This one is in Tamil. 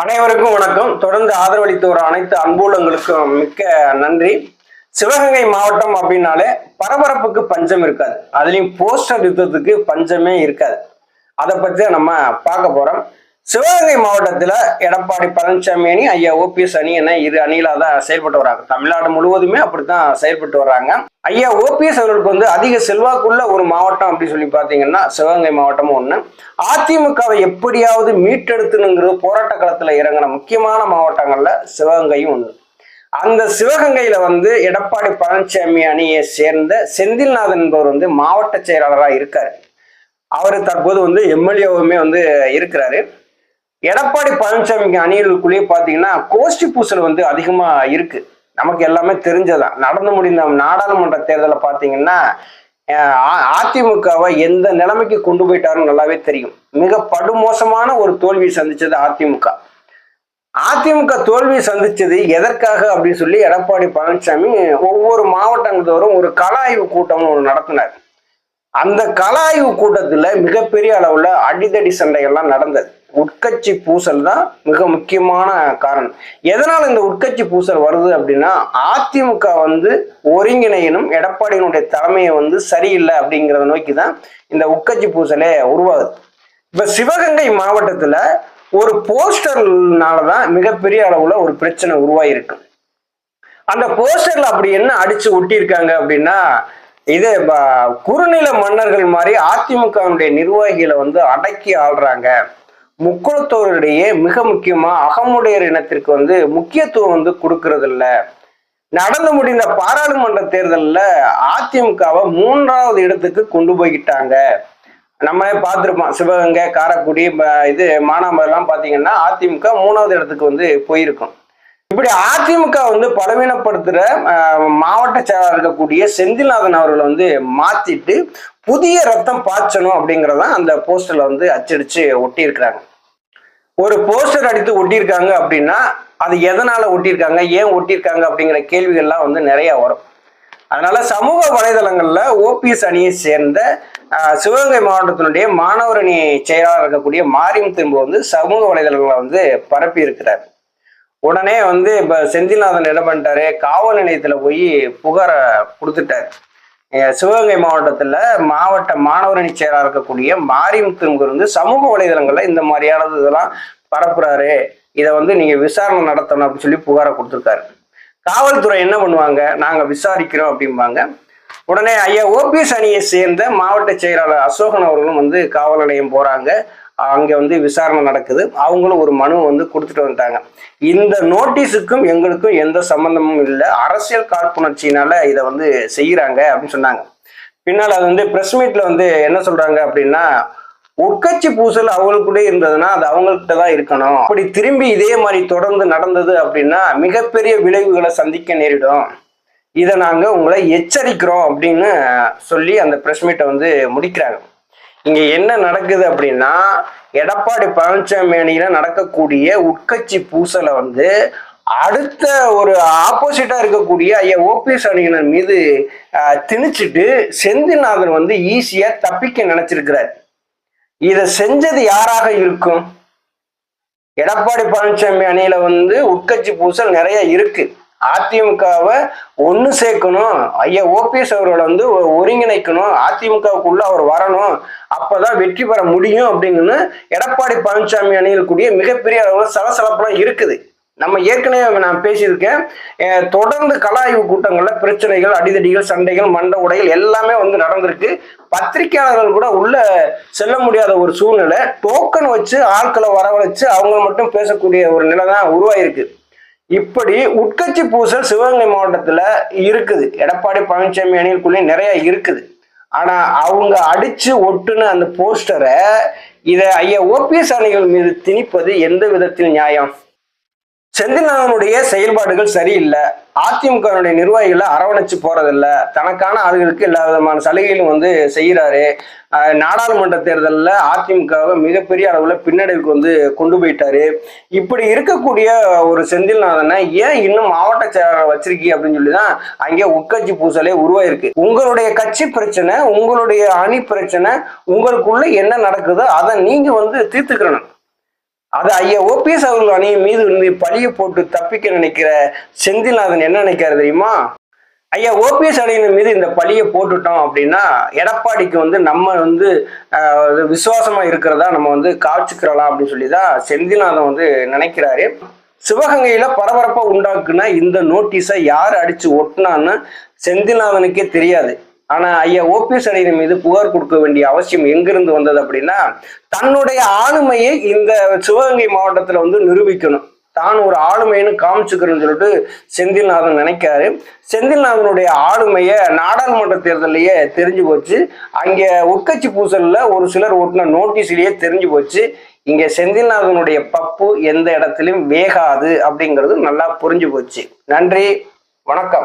அனைவருக்கும் வணக்கம். தொடர்ந்து ஆதரவளித்து வர அனைத்து அன்புள்ளங்களுக்கும் மிக்க நன்றி. சிவகங்கை மாவட்டம் அப்படின்னாலே பரபரப்புக்கு பஞ்சம் இருக்காது. அதுலயும் போஸ்டர் யுத்தத்துக்கு பஞ்சமே இருக்காது. அதை பத்தி நம்ம பார்க்க போறோம். சிவகங்கை மாவட்டத்தில் எடப்பாடி பழனிசாமி அணி ஐயா ஓபிஎஸ் அணி என இரு அணியிலாக தான் செயல்பட்டு வராங்க. தமிழ்நாடு முழுவதுமே அப்படித்தான் செயல்பட்டு வர்றாங்க ஐயா ஓபிஎஸ் அவர்களுக்கு வந்து அதிக செல்வாக்குள்ள ஒரு மாவட்டம் அப்படின்னு சொல்லி பார்த்தீங்கன்னா சிவகங்கை மாவட்டமும் ஒன்று அதிமுகவை எப்படியாவது மீட்டெடுத்துனுங்கிறது போராட்ட களத்தில் இறங்கின முக்கியமான மாவட்டங்களில் சிவகங்கையும் ஒன்று அந்த சிவகங்கையில வந்து எடப்பாடி பழனிசாமி அணியை சேர்ந்த செந்தில்நாதன் என்பவர் வந்து மாவட்ட செயலாளராக இருக்காரு. அவர் தற்போது வந்து எம்எல்ஏவுமே வந்து இருக்கிறாரு. எடப்பாடி பழனிசாமிக்கு அணிகளுக்குள்ளேயே பார்த்தீங்கன்னா கோஷ்டி பூசல் வந்து அதிகமாக இருக்கு. நமக்கு எல்லாமே தெரிஞ்சதான் நடந்து முடிந்த நாடாளுமன்ற தேர்தலை பார்த்தீங்கன்னா அதிமுகவை எந்த நிலைமைக்கு கொண்டு போயிட்டாருன்னு நல்லாவே தெரியும். மிக படுமோசமான ஒரு தோல்வியை சந்திச்சது அதிமுக. அதிமுக தோல்வி சந்திச்சது எதற்காக அப்படின்னு சொல்லி எடப்பாடி பழனிசாமி ஒவ்வொரு மாவட்டங்கள் தோறும் ஒரு கள ஆய்வு கூட்டம் ஒன்று நடத்தினார். அந்த கள ஆய்வு மிகப்பெரிய அளவில் அடிதடி சண்டைகள்லாம் நடந்தது. உட்கட்சி பூசல் தான் மிக முக்கியமான காரணம். எதனால இந்த உட்கட்சி பூசல் வருது அப்படின்னா அதிமுக வந்து ஒருங்கிணையனும் எடப்பாடியினுடைய தலைமையை வந்து சரியில்லை அப்படிங்கிறத நோக்கி தான் இந்த உட்கட்சி பூசலே உருவாகுது. இப்ப சிவகங்கை மாவட்டத்துல ஒரு போஸ்டர்னால தான் மிகப்பெரிய அளவுல ஒரு பிரச்சனை உருவாயிருக்கு. அந்த போஸ்டர்ல அப்படி என்ன அடிச்சு ஒட்டியிருக்காங்க அப்படின்னா இது குறுநில மன்னர்கள் மாதிரி அதிமுகவுடைய நிர்வாகிகளை வந்து அடக்கி ஆள்றாங்க. முக்குளத்தோரிடையே மிக முக்கியமா அகமுடையர் இனத்திற்கு வந்து முக்கியத்துவம் வந்து கொடுக்கறது இல்ல நடந்து முடிந்த பாராளுமன்ற தேர்தல்ல அதிமுகவை மூன்றாவது இடத்துக்கு கொண்டு போய்கிட்டாங்க நம்ம பார்த்துருப்போம் சிவகங்கை காரைக்குடி இது மானாமதுரம் பார்த்தீங்கன்னா அதிமுக மூணாவது இடத்துக்கு வந்து போயிருக்கும். இப்படி அதிமுக வந்து பலவீனப்படுத்துகிற மாவட்ட செயலாளர் இருக்கக்கூடிய செந்தில்நாதன் அவர்களை வந்து மாத்திட்டு புதிய ரத்தம் பாய்ச்சணும் அப்படிங்கிறதான் அந்த போஸ்டர்ல வந்து அச்சடிச்சு ஒட்டியிருக்கிறாங்க. ஒரு போஸ்டர் அடித்து ஒட்டியிருக்காங்க அப்படின்னா அது எதனால ஒட்டியிருக்காங்க ஏன் ஒட்டியிருக்காங்க அப்படிங்கிற கேள்விகள்லாம் வந்து நிறைய வரும். அதனால சமூக வலைதளங்கள்ல ஓபிஎஸ் அணியை சேர்ந்த சிவகங்கை மாவட்டத்தினுடைய மாணவர் அணி செயலாளர் இருக்கக்கூடிய மாரியம் திரும்ப வந்து சமூக வலைதளங்களை வந்து பரப்பி இருக்கிறார். உடனே வந்து இப்ப செந்தில்நாதன் என்ன பண்ணிட்டாரு? காவல் நிலையத்துல போய் புகாரை கொடுத்துட்டார். சிவகங்கை மாவட்டத்துல மாவட்ட மாணவரணி செயலாக இருக்கக்கூடிய மாரியமுத்துங்க இருந்து வந்து சமூக வலைதளங்கள்ல இந்த மாதிரியானது இதெல்லாம் பரப்புறாரு. இதை வந்து நீங்க விசாரணை நடத்தணும் அப்படின்னு சொல்லி புகாரை கொடுத்துருக்காரு. காவல்துறை என்ன பண்ணுவாங்க? நாங்க விசாரிக்கிறோம் அப்படிம்பாங்க. உடனே ஐயா ஓபிஎஸ் அணியை சேர்ந்த மாவட்ட செயலாளர் அசோகன் அவர்களும் வந்து காவல் நிலையம் போறாங்க. அங்கே வந்து விசாரணை நடக்குது. அவங்களும் ஒரு மனு வந்து கொடுத்துட்டு வந்துட்டாங்க. இந்த நோட்டீஸுக்கும் எங்களுக்கும் எந்த சம்மந்தமும் இல்லை. அரசியல் காழ்ப்புணர்ச்சியினால இதை வந்து செய்கிறாங்க அப்படின்னு சொன்னாங்க. பின்னால் அது வந்து ப்ரெஸ் மீட்ல வந்து என்ன சொல்றாங்க அப்படின்னா உட்கட்சி பூசல் அவங்களுக்குள்ளே இருந்ததுன்னா அது அவங்கள்ட்ட தான் இருக்கணும். அப்படி திரும்பி இதே மாதிரி தொடர்ந்து நடந்தது அப்படின்னா மிகப்பெரிய விளைவுகளை சந்திக்க நேரிடும். இதை நாங்கள் உங்களை எச்சரிக்கிறோம் அப்படின்னு சொல்லி அந்த ப்ரெஸ் மீட்டை வந்து முடிக்கிறாங்க. இங்க என்ன நடக்குது அப்படின்னா எடப்பாடி பழனிசாமி அணியில நடக்கக்கூடிய உட்கட்சி பூசலை வந்து அடுத்த ஒரு ஆப்போசிட்டா இருக்கக்கூடிய ஐயா ஓபிஎஸ் அணியினர் மீது திணிச்சிட்டு செந்தில்நாதன் வந்து ஈஸியா தப்பிக்க நினைச்சிருக்கிறார். இதை செஞ்சது யாராக இருக்கும்? எடப்பாடி பழனிசாமி அணியில வந்து உட்கட்சி பூசல் நிறைய இருக்கு. அதிமுகவை ஒன்று சேர்க்கணும். ஐயா ஓபிஎஸ் அவர்களை வந்து ஒருங்கிணைக்கணும். அதிமுகவுக்குள்ள அவர் வரணும். அப்பதான் வெற்றி பெற முடியும் அப்படின்னு எடப்பாடி பழனிசாமி அணியில் கூடிய மிகப்பெரிய அளவில் சலசலப்பெல்லாம் இருக்குது. நம்ம ஏற்கனவே நான் பேசியிருக்கேன். தொடர்ந்து கலாய்வு கூட்டங்களில் பிரச்சனைகள் அடிதடிகள் சண்டைகள் மண்ட உடைகள் எல்லாமே வந்து நடந்திருக்கு. பத்திரிகையாளர்கள் கூட உள்ள செல்ல முடியாத ஒரு சூழ்நிலை. டோக்கன் வச்சு ஆட்களை வரவழைச்சு அவங்க மட்டும் பேசக்கூடிய ஒரு நிலை தான் உருவாயிருக்கு. இப்படி உட்கட்சி பூசல் சிவகங்கை மாவட்டத்துல இருக்குது. எடப்பாடி பழனிசாமி அணிகளுக்குள்ளே நிறைய இருக்குது. ஆனா அவங்க அடிச்சு ஒட்டுன அந்த போஸ்டரை இதை ஐயா ஓபிஎஸ் அணிகள் மீது திணிப்பது எந்த விதத்தில் நியாயம்? செந்தில்நாதனுடைய செயல்பாடுகள் சரியில்லை. அதிமுகவினுடைய நிர்வாகிகளை அரவணைச்சு போறதில்ல. தனக்கான ஆளுகளுக்கு எல்லா விதமான சலுகைகளும் வந்து செய்கிறாரு நாடாளுமன்ற தேர்தலில் அதிமுகவை மிகப்பெரிய அளவில் பின்னடைவுக்கு வந்து கொண்டு போயிட்டாரு. இப்படி இருக்கக்கூடிய ஒரு செந்தில்நாதனை ஏன் இன்னும் மாவட்ட செயலாளர் வச்சிருக்கீங்க அப்படின்னு சொல்லி தான் அங்கே உட்கட்சி பூசலே உருவாயிருக்கு. உங்களுடைய கட்சி பிரச்சனை உங்களுடைய அணி பிரச்சனை உங்களுக்குள்ள என்ன நடக்குதோ அதை நீங்க வந்து தீர்த்துக்கிறணும் அது ஐயா ஓபிஎஸ் அவர்கள் அணியின் மீது இருந்து பழியை போட்டு தப்பிக்க நினைக்கிற செந்தில்நாதன் என்ன நினைக்கிறாரு தெரியுமா? ஐயா ஓபிஎஸ் அணியின் மீது இந்த பழியை போட்டுட்டோம் அப்படின்னா எடப்பாடிக்கு வந்து நம்ம வந்து விசுவாசமா இருக்கிறதா நம்ம வந்து காய்ச்சிக்கிறலாம் அப்படின்னு சொல்லி தான் செந்தில்நாதன் வந்து நினைக்கிறாரு. சிவகங்கையில பரபரப்பா உண்டாக்குனா இந்த நோட்டீஸை யார் அடிச்சு ஒட்டினான்னு செந்தில்நாதனுக்கே தெரியாது. ஆனா ஐயா ஓபிஎஸ் அணியினர் மீது புகார் கொடுக்க வேண்டிய அவசியம் எங்கிருந்து வந்தது அப்படின்னா தன்னுடைய ஆளுமையை இந்த சிவகங்கை மாவட்டத்துல வந்து நிரூபிக்கணும். தான் ஒரு ஆளுமைன்னு காமிச்சுக்கிறேன்னு சொல்லிட்டு செந்தில்நாதன் நினைக்காரு செந்தில்நாதனுடைய ஆளுமையை நாடாளுமன்ற தேர்தலையே தெரிஞ்சு போச்சு. அங்க உட்கட்சி பூசல்ல ஒரு சிலர் ஓட்டின நோட்டீஸ்லயே தெரிஞ்சு போச்சு. இங்க செந்தில்நாதனுடைய பப்பு எந்த இடத்துலையும் வேகாது அப்படிங்கிறது நல்லா புரிஞ்சு போச்சு. நன்றி வணக்கம்.